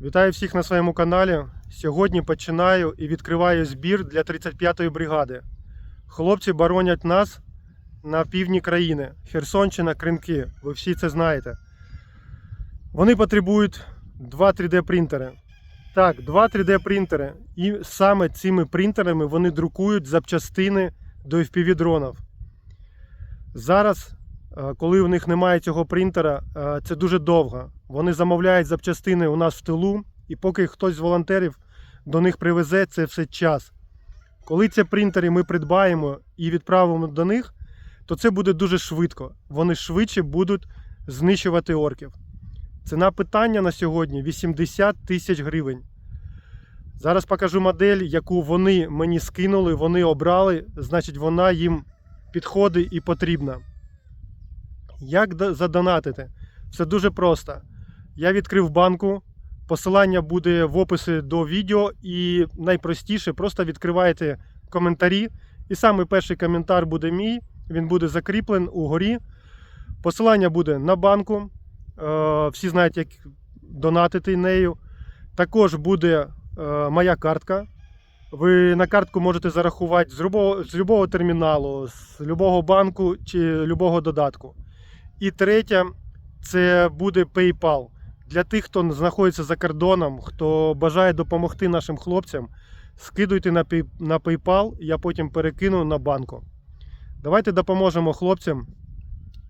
Вітаю всіх на своєму каналі. Сьогодні починаю і відкриваю збір для 35-ї бригади. Хлопці боронять нас на півдні країни. Херсонщина, Кринки. Ви всі це знаєте. Вони потребують два 3D принтери. Так, два 3D принтери. І саме цими принтерами вони друкують запчастини до FPV дронів. Зараз, е, коли у них немає цього принтера, е, це дуже довго. Вони замовляють запчастини у нас в тилу, і поки хтось з волонтерів до них привезе, це все час. Коли ці принтери ми придбаємо і відправимо до них, то це буде дуже швидко. Вони швидше будуть знищувати орків. Ціна питання на сьогодні 80 тисяч гривень. Зараз покажу модель, яку вони мені скинули, вони обрали, значить вона їм підходить і потрібна. Як задонатити? Все дуже просто. Я відкрив банку. Посилання буде в описі до відео, і найпростіше просто відкриваєте коментарі. І саме перший коментар буде мій. Він буде закріплений угорі. Посилання буде на банку. Е, Всі знають, як донатити нею. Також буде е, моя картка. Ви на картку можете зарахувати з любого, з любого терміналу, з любого банку чи любого додатку. І третє це буде PayPal. Для тих, хто знаходиться за кордоном, хто бажає допомогти нашим хлопцям, скидуйте на, PayPal, я потім перекину на банку. Давайте допоможемо хлопцям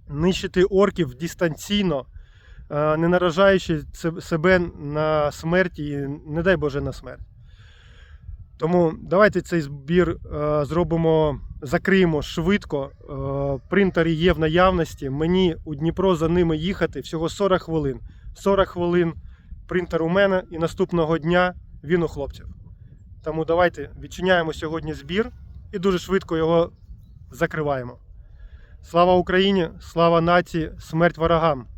нищити орків дистанційно, е, не наражаючи себе на смерть і, не дай Боже, на смерть. Тому давайте цей збір е, зробимо, закриємо швидко. Е, принтери є в наявності. Мені у Дніпро за ними їхати всього 40 хвилин. 40 хвилин принтер у мене і наступного дня він у хлопців. Тому давайте відчиняємо сьогодні збір і дуже швидко його закриваємо. Слава Україні! Слава нації! Смерть ворогам!